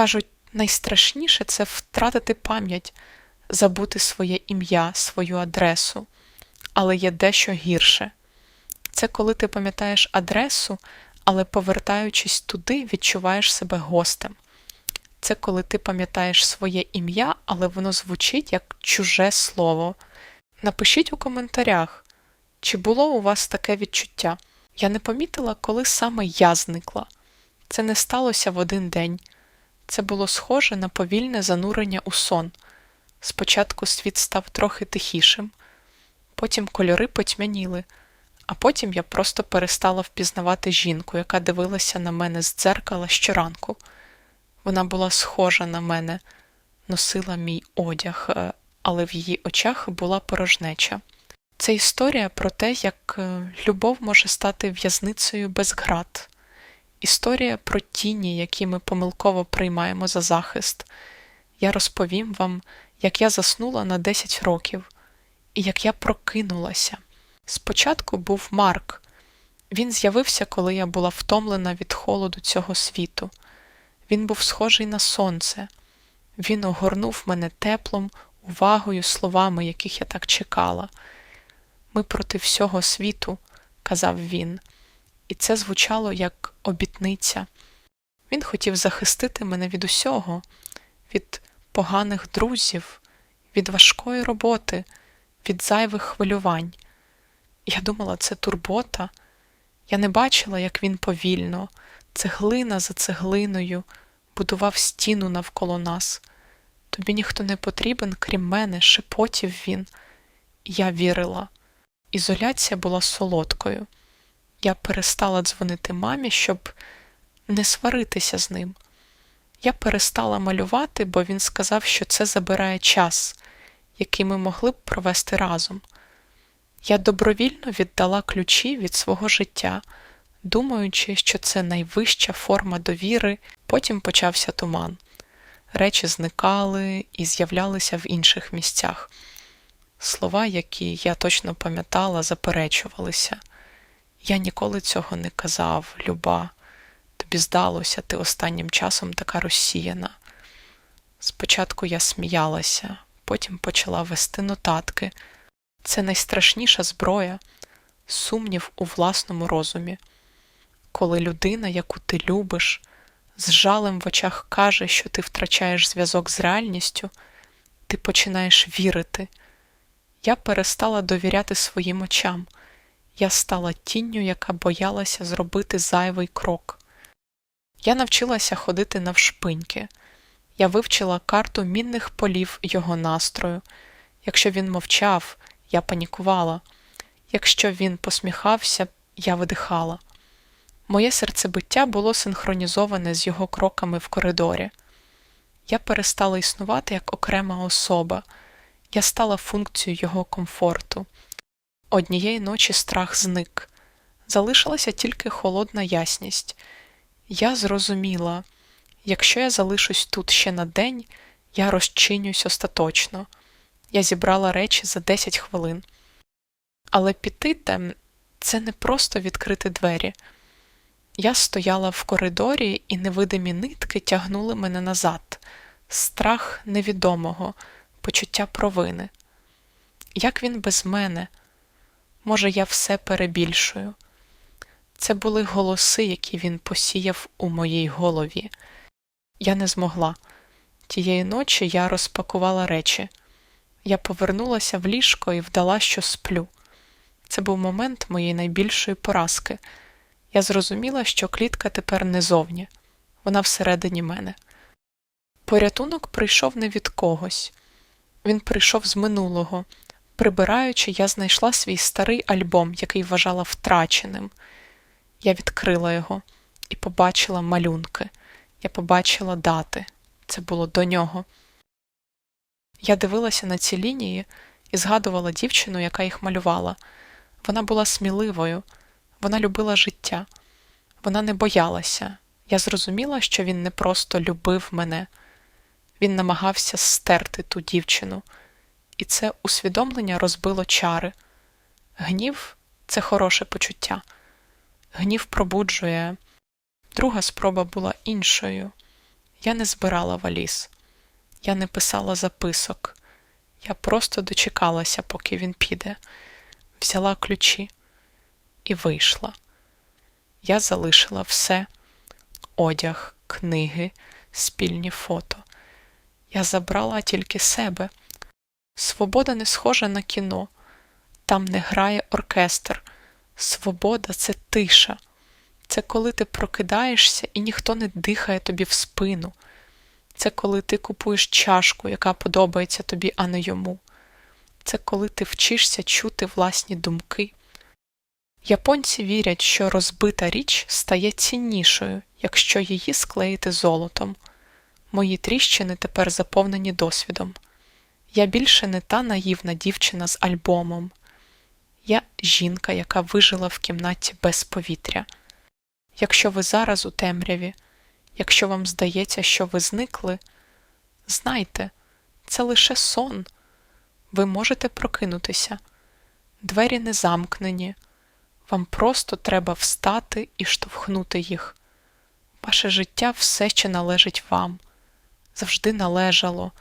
Кажуть, найстрашніше це втратити пам'ять, забути своє ім'я, свою адресу. Але є дещо гірше. Це коли ти пам'ятаєш адресу, але повертаючись туди, відчуваєш себе гостем. Це коли ти пам'ятаєш своє ім'я, але воно звучить як чуже слово. Напишіть у коментарях, чи було у вас таке відчуття. Я не помітила, коли саме я зникла. Це не сталося в один день. Це було схоже на повільне занурення у сон. Спочатку світ став трохи тихішим, потім кольори потьмяніли, а потім я просто перестала впізнавати жінку, яка дивилася на мене з дзеркала щоранку. Вона була схожа на мене, носила мій одяг, е, але в її очах була порожнеча. Це історія про те, як е, любов може стати в'язницею без град, історія про тіні, які ми помилково приймаємо за захист. Я розповім вам, як я заснула на 10 років і як я прокинулася. Спочатку був Марк. Він з'явився, коли я була втомлена від холоду цього світу. Він був схожий на сонце. Він огорнув мене теплом, увагою, словами, яких я так чекала. Ми проти всього світу, казав він, і це звучало як обітниця. Він хотів захистити мене від усього, від поганих друзів, від важкої роботи, від зайвих хвилювань. Я думала, це турбота. Я не бачила, як він повільно, цеглина за цеглиною, будував стіну навколо нас. Тобі ніхто не потрібен, крім мене, шепотів він. Я вірила. Ізоляція була солодкою. Я перестала дзвонити мамі, щоб не сваритися з ним. Я перестала малювати, бо він сказав, що це забирає час, який ми могли б провести разом. Я добровільно віддала ключі від свого життя, думаючи, що це найвища форма довіри, потім почався туман. Речі зникали і з'являлися в інших місцях. Слова, які я точно пам'ятала, заперечувалися. Я ніколи цього не казав, люба. Тобі здалося, ти останнім часом така розсіяна. Спочатку я сміялася, потім почала вести нотатки. Це найстрашніша зброя, сумнів у власному розумі. Коли людина, яку ти любиш, з жалем в очах каже, що ти втрачаєш зв'язок з реальністю, ти починаєш вірити. Я перестала довіряти своїм очам, я стала тінню, яка боялася зробити зайвий крок. Я навчилася ходити навшпиньки, я вивчила карту мінних полів його настрою. Якщо він мовчав, я панікувала, якщо він посміхався, я видихала. Моє серцебиття було синхронізоване з його кроками в коридорі. Я перестала існувати як окрема особа, я стала функцією його комфорту. Однієї ночі страх зник, залишилася тільки холодна ясність. Я зрозуміла, якщо я залишусь тут ще на день, я розчинюсь остаточно. Я зібрала речі за 10 хвилин. Але піти там це не просто відкрити двері. Я стояла в коридорі, і невидимі нитки тягнули мене назад, страх невідомого, почуття провини. Як він без мене? Може, я все перебільшую. Це були голоси, які він посіяв у моїй голові. Я не змогла. Тієї ночі я розпакувала речі. Я повернулася в ліжко і вдала, що сплю. Це був момент моєї найбільшої поразки. Я зрозуміла, що клітка тепер не зовні, вона всередині мене. Порятунок прийшов не від когось, він прийшов з минулого. Прибираючи, я знайшла свій старий альбом, який вважала втраченим. Я відкрила його і побачила малюнки. Я побачила дати. Це було до нього. Я дивилася на ці лінії і згадувала дівчину, яка їх малювала. Вона була сміливою, вона любила життя, вона не боялася. Я зрозуміла, що він не просто любив мене, він намагався стерти ту дівчину, і це усвідомлення розбило чари. Гнів це хороше почуття. Гнів пробуджує. Друга спроба була іншою. Я не збирала валіз, я не писала записок. Я просто дочекалася, поки він піде, взяла ключі і вийшла. Я залишила все: одяг, книги, спільні фото. Я забрала тільки себе. Свобода не схожа на кіно, там не грає оркестр. Свобода це тиша. Це коли ти прокидаєшся і ніхто не дихає тобі в спину. Це коли ти купуєш чашку, яка подобається тобі, а не йому. Це коли ти вчишся чути власні думки. Японці вірять, що розбита річ стає ціннішою, якщо її склеїти золотом. Мої тріщини тепер заповнені досвідом. Я більше не та наївна дівчина з альбомом. Я жінка, яка вижила в кімнаті без повітря. Якщо ви зараз у темряві, якщо вам здається, що ви зникли, знайте, це лише сон. Ви можете прокинутися. Двері не замкнені. Вам просто треба встати і штовхнути їх. Ваше життя все ще належить вам, завжди належало.